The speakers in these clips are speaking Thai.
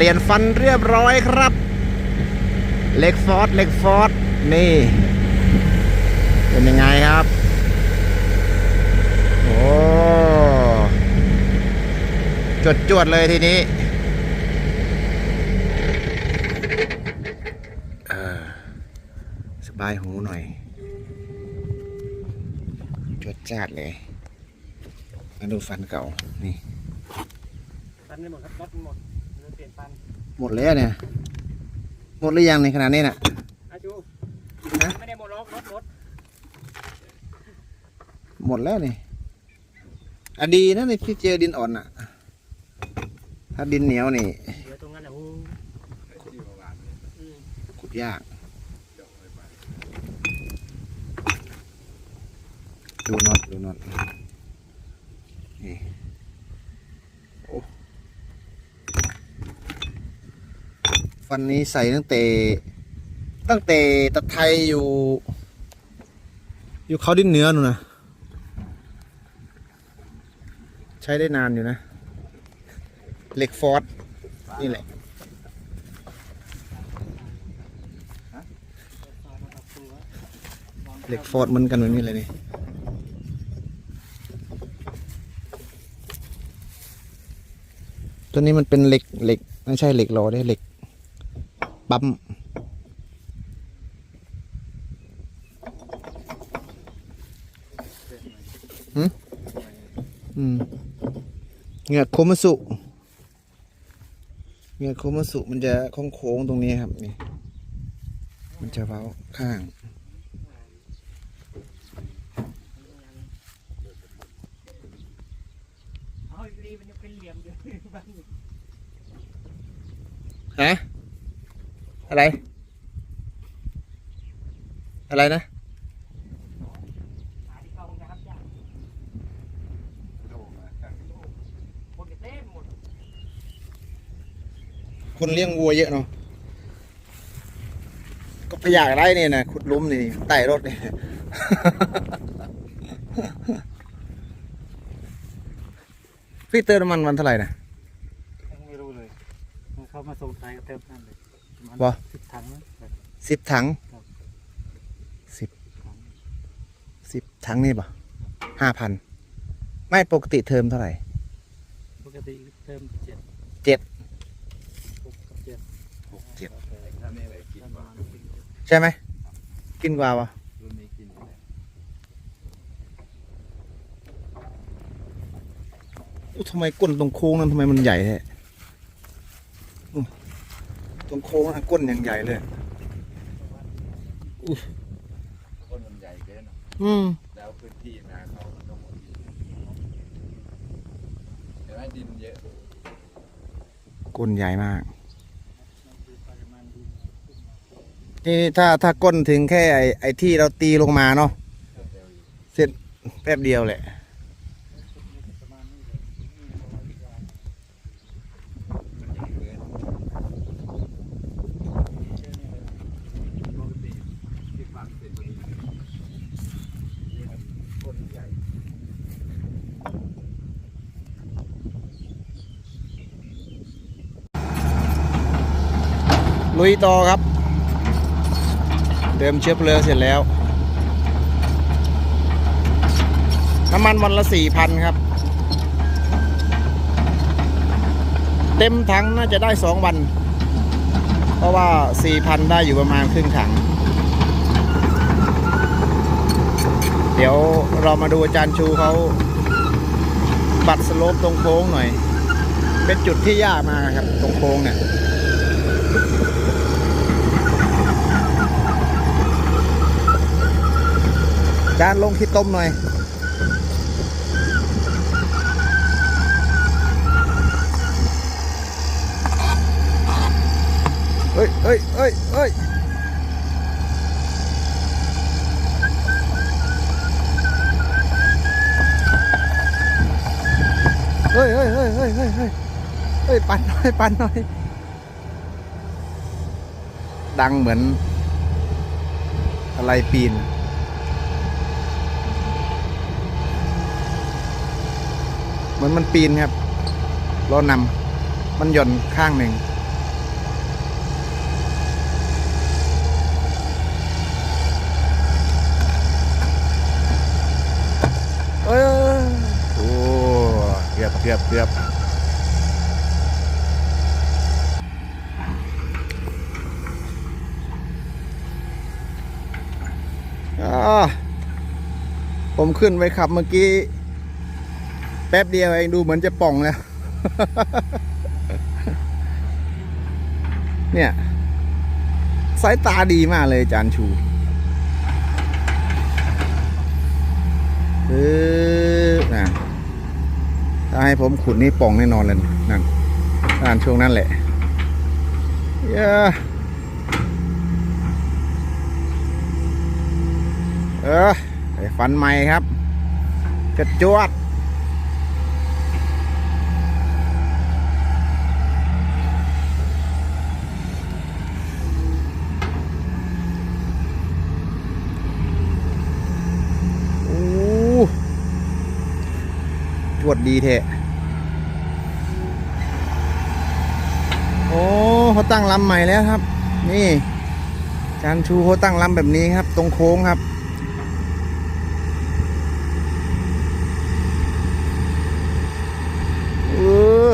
เปลี่ยนฟันเรียบร้อยครับ เล็กฟอร์ดเล็กฟอร์ดนี่ เป็นยังไงครับ โอ้จดจวดเลยทีนี้เออสบายหูหน่อย จดจ้าดเลยมาดูฟันเก่า นี่ปันไม่หมดครับรถหมด หมดแล้วเนี่ย หมดหรือยังในขนาดนี้น่ะอาจูฮะไม่ได้หมดรถรถรถหมดแล้วนี่อะดีนะในที่เจอดินอ่อนอะ ถ้าดินเหนียวนี่เดี๋ยวตรงนั้นนะโอ้อืมขุดยาก ดูน็อตดูน็อตนี่โอ้ ฟันนี้ใส่ตั้งแต่ตั้งแต่ตะไทยอยู่ อยู่เขาดินเหนือนู่นนะใช้ได้นานอยู่นะเหล็กฟอร์ดนี่แหละเหล็กฟอร์ดเหมือนกันแบบนี้เลยนี่ตัวนี้มันเป็นเหล็กเหล็กไม่ใช่เหล็กโลได้เหล็ก ปั๊มหืมอืมเหงือกโคมัสุเหงือกโคมัสุมันจะโค้งๆตรงนี้ครับนี่ มันจะเว้าข้างเอาอีกทีมันยังเป็นเหลี่ยมอยู่บ้านอยู่ฮะ อะไร อะไรนะหาที่เข้าคงจะครับยากคนจะเต็มหมดคนเลี้ยงวัวเยอะเนาะก็ไปอยากไรเนี่ยนะขุดหลุมนี่ไต่รถนี่พี่เติมน้ำมันวันเท่าไหร่นะยังไม่รู้เลยมันเข้ามาส่งไทยก็เติมนั่นเลยประมาณ บ่ สิบถังนะแบบสิบถังครับสิบถังสิบถังนี่ป่ะห้าพันไม่ปกติเทอมเท่าไหร่ปกติเติมเจ็ดเจ็ดหกกับเจ็ดหกเจ็ดถ้าไม่ไหวกินประมาณใช่ไหมกินกว่าวะรุ่นนี้กินอยู่แล้วอู้ทำไมก้นตรงโค้งนั้นทำไมมันใหญ่แท้อู้ ตรงโค้งนั้นก้นยังใหญ่เลยต้นมันใหญ่เกินอืมแล้วพื้นที่นาเขามันก็หมดดินเห็นไหมดินเยอะก้นใหญ่มากมันคือปริมาณดินนี่ถ้าถ้าก้นถึงแค่ไอ้ไอ้ที่เราตีลงมาเนาะเร็วอยู่เสร็จแป๊บเดียวแหละประมาณนี้เลย มันใหญ่เกินปกติที่ฝังเสร็จพอดีนี่มันต้นใหญ่ ลุยต่อครับเดิมเชื้อเพลิงเสร็จแล้ว น้ำมันวันละสี่พันครับ เต็มถังน่าจะได้สองวัน เพราะว่าสี่พันได้อยู่ประมาณครึ่งถัง เดี๋ยวเรามาดูอาจารย์ชูเขาปัดสโลปตรงโค้งหน่อย เป็นจุดที่ยากมากครับ ตรงโค้งเนี่ย จานลงขี้ต้มหน่อยเฮ้ยเฮ้ยเฮ้ยเฮ้ยเฮ้ยเฮ้ยเฮ้ยเฮ้ยเฮ้ยเฮ้ยเฮ้ยปั่นหน่อยปั่นหน่อย ดังเหมือน อะไรปีน เหมือนมันปีนครับล้อนำมันหย่อนข้างหนึ่งเออโอ้เกือบเกือบเกือบ ผมขึ้นไปขับเมื่อกี้ แป๊บเดียวเองดูเหมือนจะป่องแล้ว เนี่ย สายตาดีมากเลยจารย์ชูเออนะถ้าให้ผมขุดนี่ป่องแน่นอนเลยนั่นอ่านช่วงนั้นแหละเย้เออ ฟันใหม่ครับกระจวดโอ้จวดดีเทะโอ้เขาตั้งลำใหม่แล้วครับ นี่จานชูเขาตั้งลำแบบนี้ครับ ตรงโค้งครับ เออ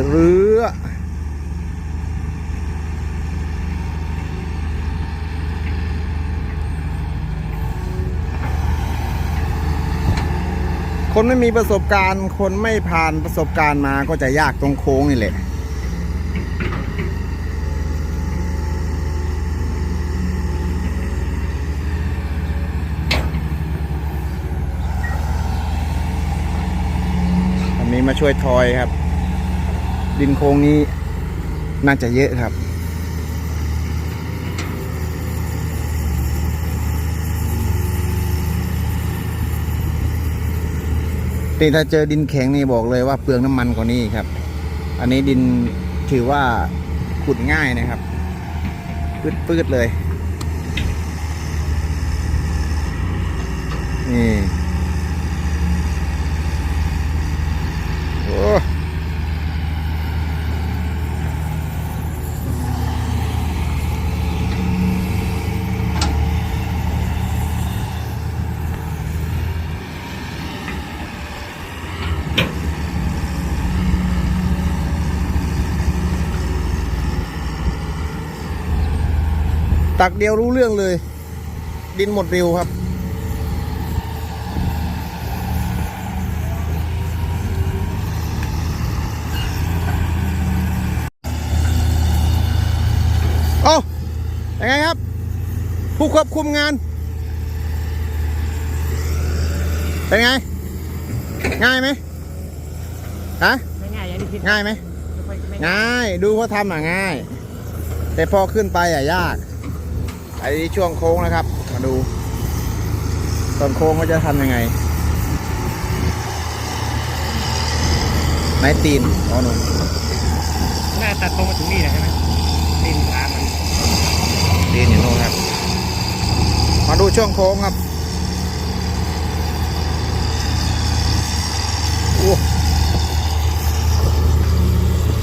จะเรือคนไม่มีประสบการณ์ คนไม่ผ่านประสบการณ์มาก็จะยากตรงโค้งนี่แหละ อันนี้มาช่วยทอยครับ ดินโค้งนี้น่าจะเยอะครับนี่ถ้าเจอดินแข็งนี่บอกเลยว่าเปลืองน้ำมันกว่านี้ครับ อันนี้ดินถือว่าขุดง่ายนะครับปืดๆเลย นี่ โอ้ ตักเดียวรู้เรื่องเลย ดินหมดเร็วครับ โอ้ยังไงครับ ผู้ควบคุมงาน เป็นไง ง่ายไหมฮะไม่ง่ายอย่างที่คิดง่ายไหมไม่ค่อยไม่ง่าย ดูเขาทำอะง่าย แต่พอขึ้นไปอะยาก ไอ้ช่วงโค้งนะครับ มาดู ตอนโค้งเขาจะทำยังไงไม้ตีนอ๋อหนุ่มน่าตัดตรงมาถึงนี่นะใช่ไหมดินขามันตีนอยู่โน่นครับ มาดูช่วงโค้งครับโอ้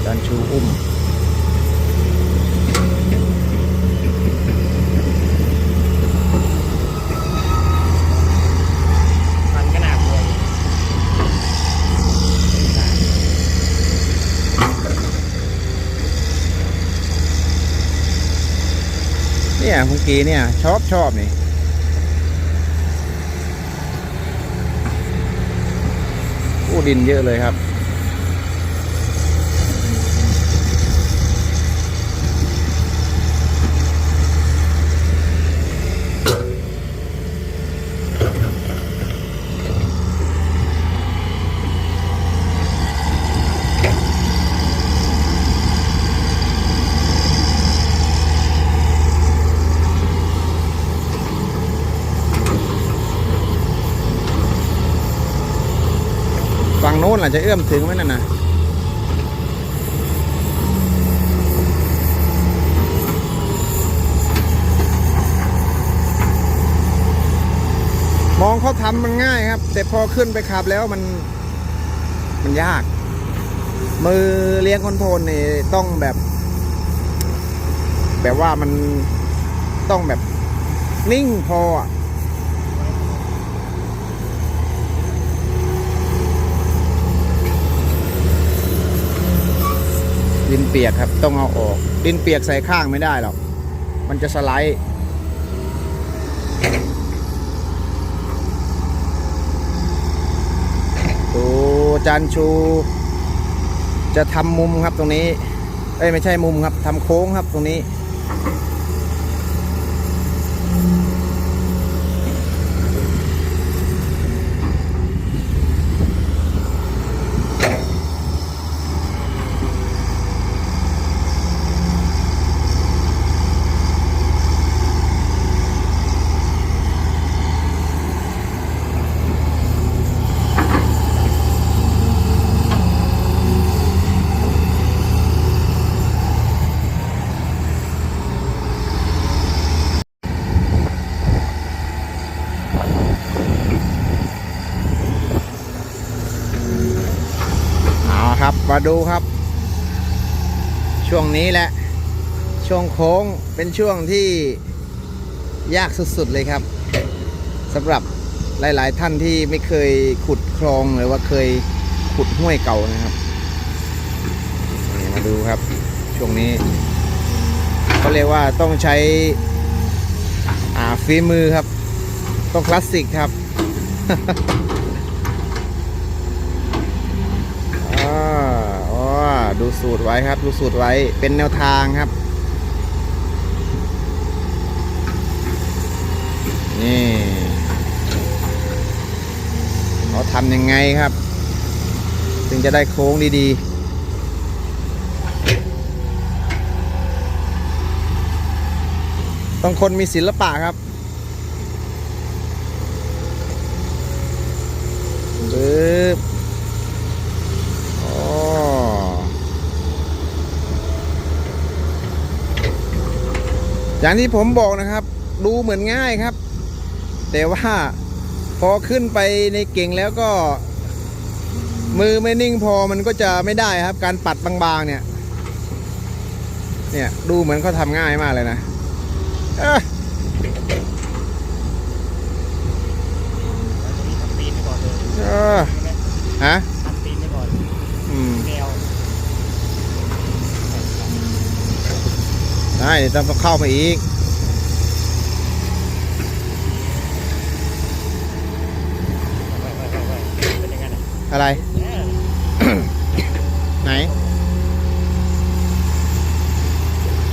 ดันชูอุ้ม มันก็น่ากลัวอยู่ เนี่ยเมื่อ กี้เนี่ย ชอบชอบนี่อู้ดินเยอะเลยครับ ฝั่ งโน้นล่ะจะเอื้อมถึงไหมนั่นนะมองเขาทำมันง่ายครับ แต่พอขึ้นไปขับแล้วมัน มันยาก มือเลี้ยงคอนโทรลนี่ต้องแบบ แบบว่ามันต้องแบบนิ่งพออะ ดินเปียกครับ ต้องเอาออก ดินเปียกใส่ข้างไม่ได้หรอก มันจะสไลด์ดูจานชู จะทำมุมครับตรงนี้ เอ้ยไม่ใช่มุมครับทำโค้งครับตรงนี้ มาดูครับ ช่วงนี้แหละ ช่วงโค้งเป็นช่วงที่ยากสุดๆเลยครับสำหรับหลายๆท่านที่ไม่เคยขุดคลองหรือว่าเคยขุดห้วยเก่านะครับมาดูครับ ช่วงนี้เขาเรียกว่าต้องใช้อาฝีมือครับ ต้องคลาสสิกครับ อ่าอ๋อ ดูสูตรไว้ครับ ดูสูตรไว้เป็นแนวทางครับ นี่เขาทำยังไงครับ ถึงจะได้โค้งดีๆต้องคนมีศิลปะครับปึ๊บ อ๋อ อย่างที่ผมบอกนะครับ ดูเหมือนง่ายครับ แต่ว่าพอขึ้นไปในเก่งแล้วก็ มือไม่นิ่งพอมันก็จะไม่ได้ครับ การปัดบางๆเนี่ย เนี่ยดูเหมือนเขาทำง่ายมากเลยนะเอ้อทำตีนไปก่อนเลยเออฮะ ทำตีนไปก่อน อืม แนว ได้เดี๋ยวต้องเข้ามาอีกไว้ไว้ไว้ไว้เป็นยังไงน่ะอะไรเออไหน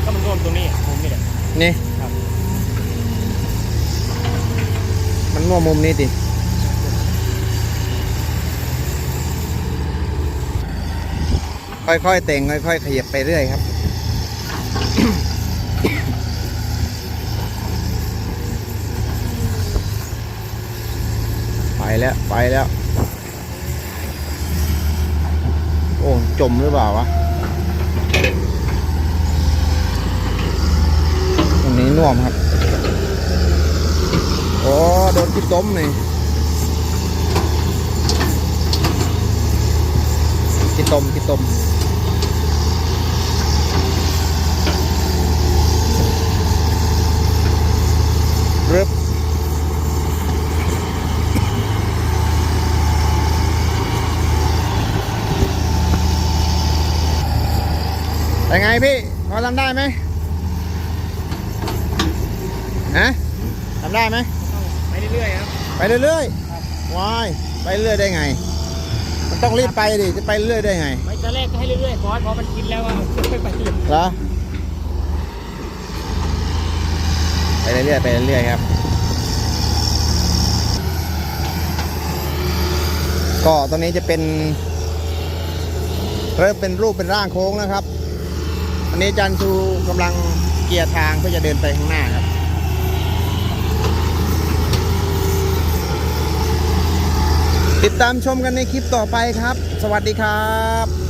ก็มันรวมตรงนี้มุมนี่แหละนี่ครับมันน่วมุมนี้ดิค่อยๆ แต่งค่อย ๆ ขยับไปเรื่อยครับ แล้ว ไปแล้ว โอ้ จมหรือเปล่าวะ ตรงนี้น่วมครับ โอ้ โดนที่ต้มนี่ที่ต้มที่ต้มรึบ เป็นไงพี่พอทำได้ไหมฮะทำได้ไหมไปเรื่อยๆครับ ไปเรื่อยๆวายไปเรื่อยได้ไง มันต้องรีบไปดิจะไปเรื่อยได้ไงไปตอนแรกก็ให้เรื่อยๆก่อนพอมันกินแล้วอะค่อยไปเลยเหรอไปเรื่อยๆไปเรื่อยๆครับ ก็ตอนนี้จะเป็นเริ่มเป็นรูปเป็นร่างโค้งนะครับ อันนี้จันชูกำลังเกียร์ทางเพื่อจะเดินไปข้างหน้าครับติดตามชมกันในคลิปต่อไปครับ สวัสดีครับ